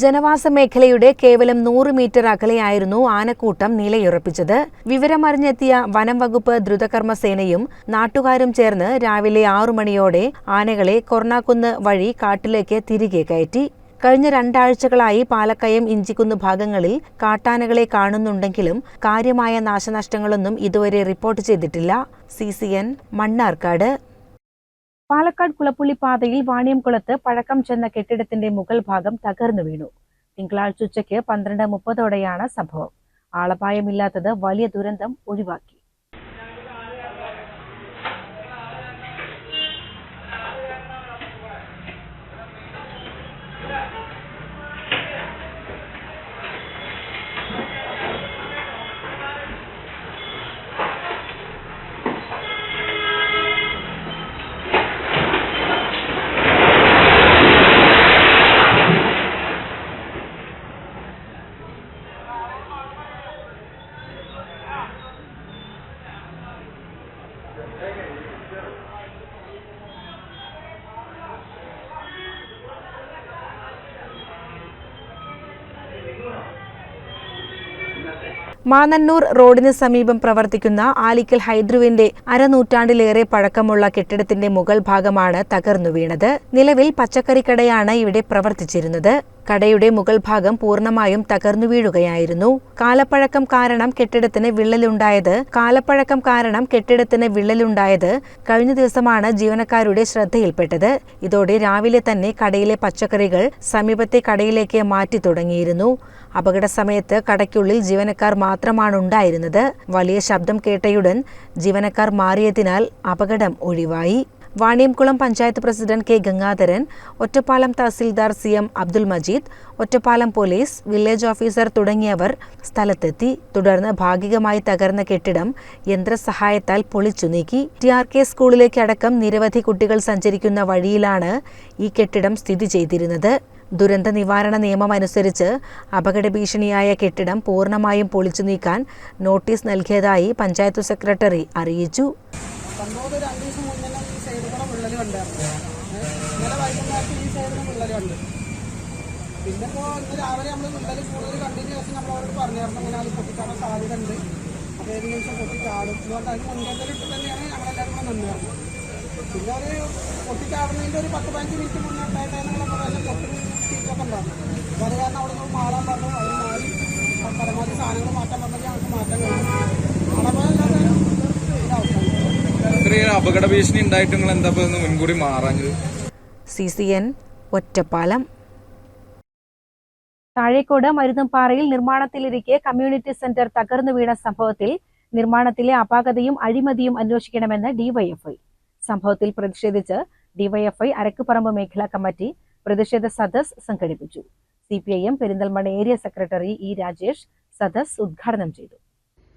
ജനവാസ മേഖലയുടെ കേവലം നൂറ് മീറ്റർ അകലെയായിരുന്നു ആനക്കൂട്ടം നിലയുറപ്പിച്ചത്. വിവരമറിഞ്ഞെത്തിയ വനം വകുപ്പ് ദ്രുതകർമ്മ സേനയും നാട്ടുകാരും ചേർന്ന് രാവിലെ ആറു മണിയോടെ ആനകളെ കൊർണാക്കുന്ന് വഴി കാട്ടിലേക്ക് തിരികെ കയറ്റി. കഴിഞ്ഞ രണ്ടാഴ്ചകളായി പാലക്കയം ഇഞ്ചിക്കുന്ന് ഭാഗങ്ങളിൽ കാട്ടാനകളെ കാണുന്നുണ്ടെങ്കിലും കാര്യമായ നാശനഷ്ടങ്ങളൊന്നും ഇതുവരെ റിപ്പോർട്ട് ചെയ്തിട്ടില്ല. C C N Mannarkkad. Palakkad Kulappully പാതയിൽ വാണിയംകുളത്ത് പഴക്കം ചെന്ന കെട്ടിടത്തിന്റെ മുകൾ ഭാഗം തകർന്നു വീണു. തിങ്കളാഴ്ച ഉച്ചയ്ക്ക് പന്ത്രണ്ട് മുപ്പതോടെയാണ് സംഭവം. ആളപായമില്ലാത്തത് വലിയ ദുരന്തം ഒഴിവാക്കി. മാനന്നൂർ റോഡിന് സമീപം പ്രവർത്തിക്കുന്ന ആലിക്കൽ ഹൈദ്രുവിന്റെ അരനൂറ്റാണ്ടിലേറെ പഴക്കമുള്ള കെട്ടിടത്തിന്റെ മുകൾ ഭാഗമാണ് തകർന്നു വീണത്. നിലവിൽ പച്ചക്കറിക്കടയാണ് ഇവിടെ പ്രവർത്തിച്ചിരുന്നത്. കടയുടെ മുകൾ ഭാഗം പൂർണമായും തകർന്നു വീഴുകയായിരുന്നു. കാലപ്പഴക്കം കാരണം കെട്ടിടത്തിന് വിള്ളലുണ്ടായത് കാലപ്പഴക്കം കാരണം കെട്ടിടത്തിന് വിള്ളലുണ്ടായത് കഴിഞ്ഞ ദിവസമാണ് ജീവനക്കാരുടെ ശ്രദ്ധയിൽപ്പെട്ടത്. ഇതോടെ രാവിലെ തന്നെ കടയിലെ പച്ചക്കറികൾ സമീപത്തെ കടയിലേക്ക് മാറ്റി തുടങ്ങിയിരുന്നു. അപകട സമയത്ത് കടയ്ക്കുള്ളിൽ ജീവനക്കാർ മാത്രമാണ് ഉണ്ടായിരുന്നത്. വലിയ ശബ്ദം കേട്ടയുടൻ ജീവനക്കാർ മാറിയതിനാൽ അപകടം ഒഴിവായി. Vaniyamkulam panchayat president K Gangadharan Ottapalam tahsildar C M Abdul Majeed Ottapalam police village officer തുടങ്ങിയവർ സ്ഥലത്തെത്തി. തുടർന്ന് ഭാഗികമായി തകർന്ന കെട്ടിടം യന്ത്രസഹായത്താൽ പൊളിച്ചു നീക്കി. ടി ആർ കെ സ്കൂളിലേക്ക് അടക്കം നിരവധി കുട്ടികൾ സഞ്ചരിക്കുന്ന വഴിയിലാണ് ഈ കെട്ടിടം സ്ഥിതി ചെയ്തിരുന്നത്. ദുരന്ത നിവാരണ നിയമം അനുസരിച്ച് അപകട ഭീഷണിയായ കെട്ടിടം പൂർണമായും പൊളിച്ചു നീക്കാൻ നോട്ടീസ് നൽകിയതായി പഞ്ചായത്ത് സെക്രട്ടറി അറിയിച്ചു സംഭവം ഒരു രണ്ട് ദിവസം മുന്നേ ഈ സൈഡിൽ കൂടെ വിള്ളൽ കണ്ടായിരുന്നു ഇന്നലെ വൈകുന്നേരത്ത് ഈ സൈഡിൽ വിള്ളൽ കണ്ടു പിന്നെ ഇപ്പോൾ ഇന്ന് രാവിലെ നമ്മൾ വിള്ളൽ കൂടുതൽ കണ്ടതിന് ശേഷം നമ്മൾ അവരോട് പറഞ്ഞായിരുന്നു അങ്ങനെ അത് പൊട്ടിക്കാനുള്ള സാധ്യത ഉണ്ട് അപ്പോൾ ഏത് നിമിഷം പൊട്ടിച്ചാടും അതുകൊണ്ട് അതിന് മുൻകരുതലിട്ട് തന്നെയാണ് ഞങ്ങളെല്ലാവരും കൂടെ നിന്നത്. പിന്നെ ഒരു പൊട്ടിച്ചാടുന്നതിന്റെ ഒരു പത്ത് പതിനഞ്ച് മിനിറ്റ് മുന്നേ ഉണ്ടായിട്ടാണ് ഞങ്ങൾ പ്രാവശ്യം പൊട്ടി സീറ്റൊക്കെ ഉണ്ടാകും അപ്പോൾ അത് കാരണം അവിടെ നിന്ന് മാറാൻ പറഞ്ഞു. അവർ മാറി പരമാവധി സാധനങ്ങൾ മാറ്റാൻ പറഞ്ഞാൽ ഞങ്ങൾക്ക് മാറ്റാൻ കഴിയും നാളെ ഇത്രയും അപകട ഭീഷണി ഉണ്ടായിട്ട് നിങ്ങൾ എന്താ മുൻകൂടി മാറാഞ്ഞത് C C N Ottapalam. Thazhekode മരുതംപാറയിൽ നിർമ്മാണത്തിലിരിക്കെ കമ്മ്യൂണിറ്റി സെന്റർ തകർന്നു വീണ സംഭവത്തിൽ നിർമ്മാണത്തിലെ അപാകതയും അഴിമതിയും അന്വേഷിക്കണമെന്ന് ഡിവൈഎഫ്ഐ സംഭവത്തിൽ പ്രതിഷേധിച്ച് ഡിവൈഎഫ്ഐ അരക്കുപറമ്പ് മേഖലാ കമ്മിറ്റി പ്രതിഷേധ സദസ് സംഘടിപ്പിച്ചു. C P I M Perinthalmanna area secretary E Rajesh സദസ് ഉദ്ഘാടനം ചെയ്തു.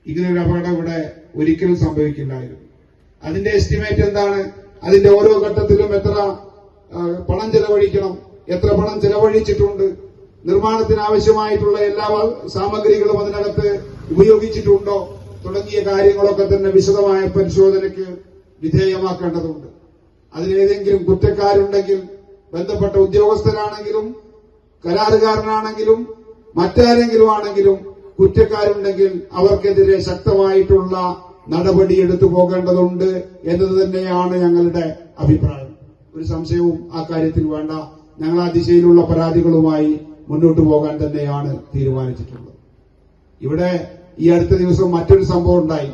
ഇങ്ങനൊരു അപകടം ഇവിടെ ഒരിക്കലും സംഭവിക്കില്ലായിരുന്നു. അതിന്റെ എസ്റ്റിമേറ്റ് എന്താണ്? അതിന്റെ ഓരോ ഘട്ടത്തിലും എത്ര പണം ചെലവഴിക്കണം? എത്ര പണം ചെലവഴിച്ചിട്ടുണ്ട്? നിർമ്മാണത്തിന് ആവശ്യമായിട്ടുള്ള എല്ലാ സാമഗ്രികളും അതിനകത്ത് ഉപയോഗിച്ചിട്ടുണ്ടോ? തുടങ്ങിയ കാര്യങ്ങളൊക്കെ തന്നെ വിശദമായ പരിശോധനയ്ക്ക് വിധേയമാക്കേണ്ടതുണ്ട്. അതിലേതെങ്കിലും കുറ്റക്കാരുണ്ടെങ്കിൽ ബന്ധപ്പെട്ട ഉദ്യോഗസ്ഥരാണെങ്കിലും കരാറുകാരനാണെങ്കിലും മറ്റാരെങ്കിലും ആണെങ്കിലും കുറ്റക്കാരുണ്ടെങ്കിൽ അവർക്കെതിരെ ശക്തമായിട്ടുള്ള നടപടി എടുത്തു പോകേണ്ടതുണ്ട് എന്നത് തന്നെയാണ് ഞങ്ങളുടെ അഭിപ്രായം. ഒരു സംശയവും ആ കാര്യത്തിൽ വേണ്ട. ഞങ്ങൾ ആ ദിശയിലുള്ള പരാതികളുമായി മുന്നോട്ട് പോകാൻ തന്നെയാണ് തീരുമാനിച്ചിട്ടുള്ളത്. ഇവിടെ ഈ അടുത്ത ദിവസം മറ്റൊരു സംഭവം ഉണ്ടായി.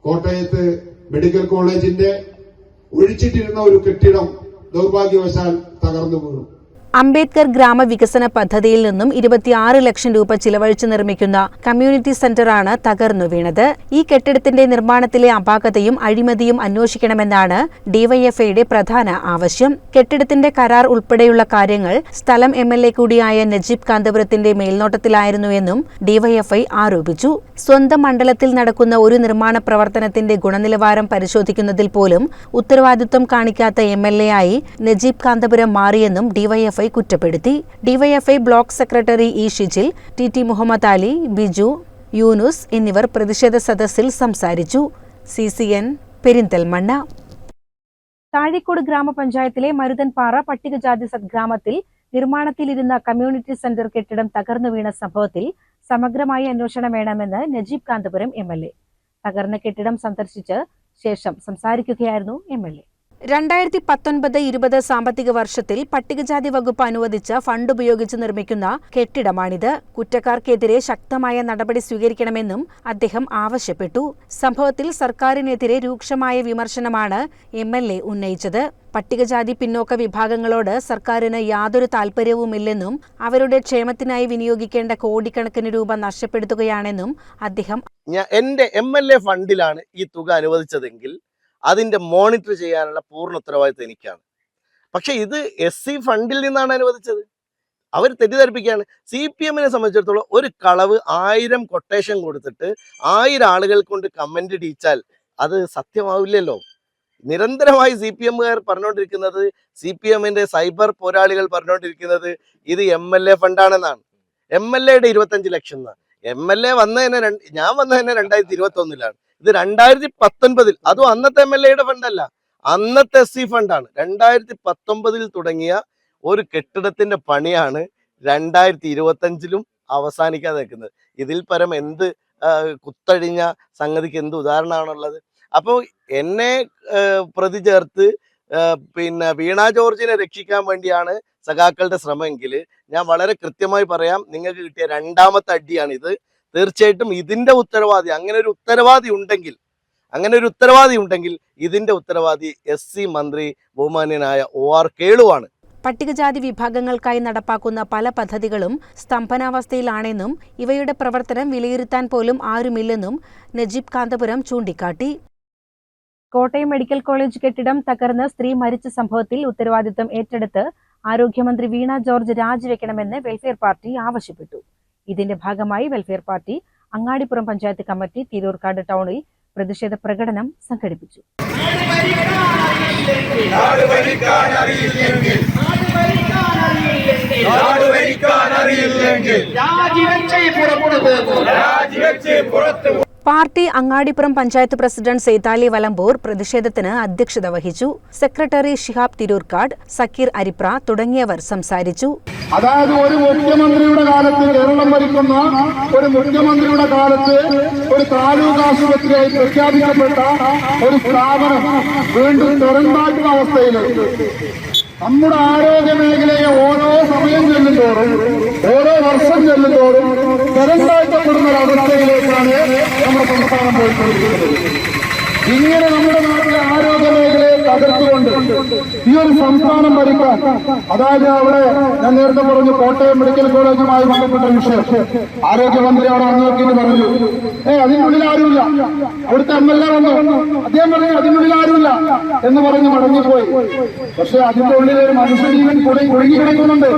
കോട്ടയത്ത് മെഡിക്കൽ കോളേജിന്റെ ഒഴിച്ചിട്ടിരുന്ന ഒരു കെട്ടിടം ദൗർഭാഗ്യവശാൽ തകർന്നു വീണു. അംബേദ്കർ ഗ്രാമവികസന പദ്ധതിയിൽ നിന്നും ഇരുപത്തിയാറ് ലക്ഷം രൂപ ചിലവഴിച്ച് നിർമ്മിക്കുന്ന കമ്മ്യൂണിറ്റി സെന്ററാണ് തകർന്നു വീണത്. ഈ കെട്ടിടത്തിന്റെ നിർമ്മാണത്തിലെ അപാകതയും അഴിമതിയും അന്വേഷിക്കണമെന്നാണ് ഡിവൈഎഫ്ഐയുടെ പ്രധാന ആവശ്യം. കെട്ടിടത്തിന്റെ കരാർ ഉൾപ്പെടെയുള്ള കാര്യങ്ങൾ സ്ഥലം എം എൽ എ കൂടിയായ നജീബ് കാന്തപുരത്തിന്റെ മേൽനോട്ടത്തിലായിരുന്നുവെന്നും ഡിവൈഎഫ്ഐ ആരോപിച്ചു. സ്വന്തം മണ്ഡലത്തിൽ നടക്കുന്ന ഒരു നിർമ്മാണ പ്രവർത്തനത്തിന്റെ ഗുണനിലവാരം പരിശോധിക്കുന്നതിൽ പോലും ഉത്തരവാദിത്വം കാണിക്കാത്ത എം എൽ എ ആയി നജീബ് കാന്തപുരം മാറിയെന്നും ഡിവൈഎഫ്ഐ കുറ്റപ്പെടുത്തി. DYFI block secretary E Shijil T T Muhammad Ali Biju Yunus എന്നിവർ പ്രതിഷേധ സദസ്സിൽ സംസാരിച്ചു. C C N Perinthalmanna. Thazhekode ഗ്രാമപഞ്ചായത്തിലെ മരുതൻപാറ പട്ടികജാതി സദ്ഗ്രാമത്തിൽ നിർമ്മാണത്തിലിരുന്ന കമ്മ്യൂണിറ്റി സെന്റർ കെട്ടിടം തകർന്നു വീണ സംഭവത്തിൽ സമഗ്രമായ അന്വേഷണം വേണമെന്ന് Najeeb Kanthapuram M L A. തകർന്ന കെട്ടിടം സന്ദർശിച്ച് ശേഷം സംസാരിക്കുകയായിരുന്നു എം എൽ എ. രണ്ടായിരത്തി പത്തൊൻപത് ഇരുപത് സാമ്പത്തിക വർഷത്തിൽ പട്ടികജാതി വകുപ്പ് അനുവദിച്ച ഫണ്ട് ഉപയോഗിച്ച് നിർമ്മിക്കുന്ന കെട്ടിടമാണിത്. കുറ്റക്കാർക്കെതിരെ ശക്തമായ നടപടി സ്വീകരിക്കണമെന്നും അദ്ദേഹം ആവശ്യപ്പെട്ടു. സംഭവത്തിൽ സർക്കാരിനെതിരെ രൂക്ഷമായ വിമർശനമാണ് എം എൽ എ ഉന്നയിച്ചത്. പട്ടികജാതി പിന്നോക്ക വിഭാഗങ്ങളോട് സർക്കാരിന് യാതൊരു താൽപര്യവുമില്ലെന്നും അവരുടെ ക്ഷേമത്തിനായി വിനിയോഗിക്കേണ്ട കോടിക്കണക്കിന് രൂപ നഷ്ടപ്പെടുത്തുകയാണെന്നും അദ്ദേഹം എന്റെ എം എൽ എ ഫണ്ടിലാണ് ഈ തുക അനുവദിച്ചതെങ്കിൽ അതിന്റെ മോണിറ്റർ ചെയ്യാനുള്ള പൂർണ ഉത്തരവാദിത്വം എനിക്കാണ്. പക്ഷെ ഇത് എസ് സി ഫണ്ടിൽ നിന്നാണ് അനുവദിച്ചത്. അവർ തെറ്റിദ്ധരിപ്പിക്കുകയാണ്. സി പി എമ്മിനെ സംബന്ധിച്ചിടത്തോളം ഒരു കളവ് ആയിരം കൊട്ടേഷൻ കൊടുത്തിട്ട് ആയിരം ആളുകൾ കൊണ്ട് കമന്റ് ഇടിച്ചാൽ അത് സത്യമാവില്ലല്ലോ. നിരന്തരമായി സി പി എമ്മുകാർ പറഞ്ഞുകൊണ്ടിരിക്കുന്നത് സി പി എമ്മിന്റെ സൈബർ പോരാളികൾ പറഞ്ഞുകൊണ്ടിരിക്കുന്നത് ഇത് എം എൽ എ ഫണ്ടാണെന്നാണ്. എം എൽ എയുടെ ഇരുപത്തഞ്ച് ലക്ഷം എന്നാണ്. എം എൽ എ വന്നതന്നെ ഞാൻ വന്നതന്നെ രണ്ടായിരത്തി ഇരുപത്തി ഒന്നിലാണ് ഇത് രണ്ടായിരത്തി പത്തൊൻപതിൽ അതും അന്നത്തെ എം എൽ എയുടെ ഫണ്ടല്ല അന്നത്തെ എസ് സി ഫണ്ടാണ് രണ്ടായിരത്തി പത്തൊമ്പതിൽ തുടങ്ങിയ ഒരു കെട്ടിടത്തിന്റെ പണിയാണ് രണ്ടായിരത്തി ഇരുപത്തഞ്ചിലും അവസാനിക്കാതെ നിൽക്കുന്നത്. ഇതിൽ പരം എന്ത് കുത്തഴിഞ്ഞ സംഗതിക്ക് എന്ത് ഉദാഹരണമാണുള്ളത്? അപ്പോൾ എന്നെ പ്രതി ചേർത്ത് പിന്നെ വീണ ജോർജിനെ രക്ഷിക്കാൻ വേണ്ടിയാണ് സഖാക്കളുടെ ശ്രമമെങ്കിൽ ഞാൻ വളരെ കൃത്യമായി പറയാം നിങ്ങൾക്ക് കിട്ടിയ രണ്ടാമത്തെ അടിയാണിത്. തീർച്ചയായിട്ടും ഇതിന്റെ ഉത്തരവാദി അങ്ങനെ ഒരു ഉത്തരവാദി ഉണ്ടെങ്കിൽ അങ്ങനെ ഒരു ഉത്തരവാദി ഉണ്ടെങ്കിൽ ഇതിന്റെ ഉത്തരവാദി എസ് സി മന്ത്രി ബഹുമാന്യനായ ഒ ആർ കേളുവാണ് പട്ടികജാതി വിഭാഗങ്ങൾക്കായി നടപ്പാക്കുന്ന പല പദ്ധതികളും സ്തംഭനാവസ്ഥയിലാണെന്നും ഇവയുടെ പ്രവർത്തനം വിലയിരുത്താൻ പോലും ആരുമില്ലെന്നും നജീബ് കാന്തപുരം ചൂണ്ടിക്കാട്ടി. കോട്ടയം മെഡിക്കൽ കോളേജ് കെട്ടിടം തകർന്ന് സ്ത്രീ മരിച്ച സംഭവത്തിൽ ഉത്തരവാദിത്വം ഏറ്റെടുത്ത് ആരോഗ്യമന്ത്രി വീണ ജോർജ് രാജിവെക്കണമെന്ന് വെൽഫെയർ പാർട്ടി ആവശ്യപ്പെട്ടു. ഇതിന്റെ ഭാഗമായി welfare party Angadipuram panchayat committee Thirurkad ടൗണിൽ പ്രതിഷേധ പ്രകടനം സംഘടിപ്പിച്ചു. പാർട്ടി അങ്ങാടിപ്പുറം പഞ്ചായത്ത് പ്രസിഡന്റ് സെയ്താലി വലമ്പൂർ പ്രതിഷേധത്തിന് അധ്യക്ഷത വഹിച്ചു. സെക്രട്ടറി ഷിഹാബ് തിരൂർക്കാട് സക്കീർ അരിപ്ര തുടങ്ങിയവർ സംസാരിച്ചു. അതായത് ഒരു മുഖ്യമന്ത്രിയുടെ കാലത്ത് കേരളം ഭരിക്കുന്ന ഒരു മുഖ്യമന്ത്രിയുടെ കാലത്ത് ഒരു താലൂക്ക് ആശുപത്രിയായി പ്രഖ്യാപിക്കപ്പെട്ട ഒരു സ്ഥാപനം വീണ്ടും തുറന്നാക്കുന്ന അവസ്ഥയിലേക്ക് നമ്മുടെ ആരോഗ്യ മേഖലയെ ഓരോ സമയം ചെല്ലുന്തോറും ഓരോ വർഷം ചെല്ലുന്തോറും തുറന്നാക്കപ്പെടുന്ന ഒരു അവസ്ഥയിലേക്കാണ് നമ്മുടെ സംസ്ഥാനം പോയിക്കൊണ്ടിരിക്കുന്നത്. ഇങ്ങനെ നമ്മുടെ നാട്ടിലെ ആരോഗ്യ മേഖലയെ തകർത്തുകൊണ്ട് ഈ ഒരു സംസ്ഥാനം ഭരിക്കാൻ അതായത് അവിടെ ഞാൻ നേരത്തെ പറഞ്ഞു കോട്ടയം മെഡിക്കൽ കോളേജുമായി ബന്ധപ്പെട്ട വിഷയം. ആരോഗ്യമന്ത്രി അവിടെ വന്നു നോക്കിയിട്ട് പറഞ്ഞു ഏ അതിനുള്ളിൽ ആരുമില്ല. അവിടുത്തെ എം എൽ എ വന്നു. അദ്ദേഹം പറഞ്ഞു അതിനുള്ളിൽ ആരുമില്ല എന്ന് പറഞ്ഞ് മടങ്ങിപ്പോയി. പക്ഷെ അതിന്റെ ഉള്ളിൽ ഒരു മനുഷ്യജീവൻ കൂടി കുടുങ്ങി കിടക്കുന്നുണ്ട്.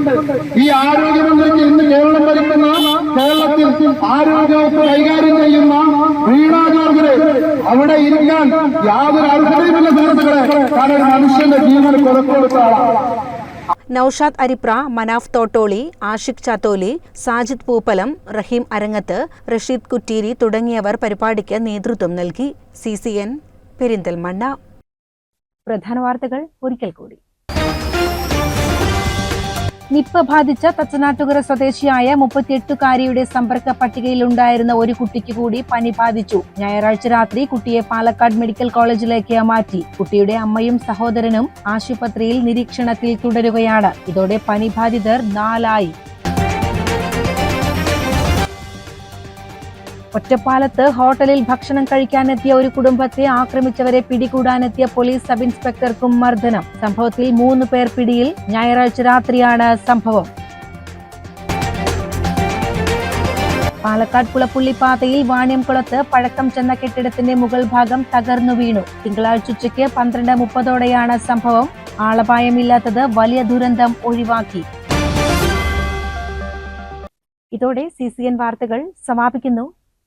ഈ ആരോഗ്യമന്ത്രിക്ക് ഇന്ന് കേരളം ഭരിക്കുന്ന കേരളത്തിൽ ആരോഗ്യവകുപ്പ് കൈകാര്യം ചെയ്യുന്ന വീണ ജോർജിന് അവിടെ ഇരിക്കാൻ യാതൊരു അർഹതയുമില്ല സുഹൃത്തുക്കളെ. കാരണം ഒരു മനുഷ്യന്റെ ജീവൻ കൊലക്കൊടുത്ത ആളാണ് നൌഷാദ് അരിപ്ര മനാഫ് തോട്ടോളി ആഷിഖ് ചാത്തോലി സാജിദ് പൂപ്പലം റഹീം അരങ്ങത്ത് റഷീദ് കുറ്റീരി തുടങ്ങിയവർ പരിപാടിക്ക് നേതൃത്വം നൽകി. C C N Perinthalmanna. പ്രധാന വാർത്തകൾ ഒരിക്കൽ കൂടി. നിപ്പ ബാധിച്ച തച്ചനാട്ടുകര സ്വദേശിയായ മുപ്പത്തിയെട്ടുകാരിയുടെ സമ്പർക്ക പട്ടികയിലുണ്ടായിരുന്ന ഒരു കുട്ടിക്ക് കൂടി പനി ബാധിച്ചു. ഞായറാഴ്ച രാത്രി കുട്ടിയെ പാലക്കാട് മെഡിക്കൽ കോളേജിലേക്ക് മാറ്റി. കുട്ടിയുടെ അമ്മയും സഹോദരനും ആശുപത്രിയിൽ നിരീക്ഷണത്തിൽ തുടരുകയാണ്. ഇതോടെ പനി ബാധിതർ നാലായി. ഒറ്റപ്പാലത്ത് ഹോട്ടലിൽ ഭക്ഷണം കഴിക്കാനെത്തിയ ഒരു കുടുംബത്തെ ആക്രമിച്ചവരെ പിടികൂടാനെത്തിയ പോലീസ് സബ് ഇൻസ്പെക്ടർക്കും മർദ്ദനം. സംഭവത്തിൽ മൂന്ന് പേർ പിടിയിൽ. ഞായറാഴ്ച രാത്രിയാണ് സംഭവം. പാലക്കാട് പുളപ്പുള്ളിപ്പാതയിൽ വാണ്യംകുളത്ത് പഴക്കം ചെന്ന കെട്ടിടത്തിന്റെ മുകൾ ഭാഗം തകർന്നു വീണു. തിങ്കളാഴ്ച ഉച്ചയ്ക്ക് പന്ത്രണ്ട് മുപ്പതോടെയാണ് സംഭവം. ആളപായമില്ലാത്തത് വലിയ ദുരന്തം ഒഴിവാക്കി. ഇതോടെ സി സി എൻ വാർത്തകൾ സമാപിക്കുന്നു.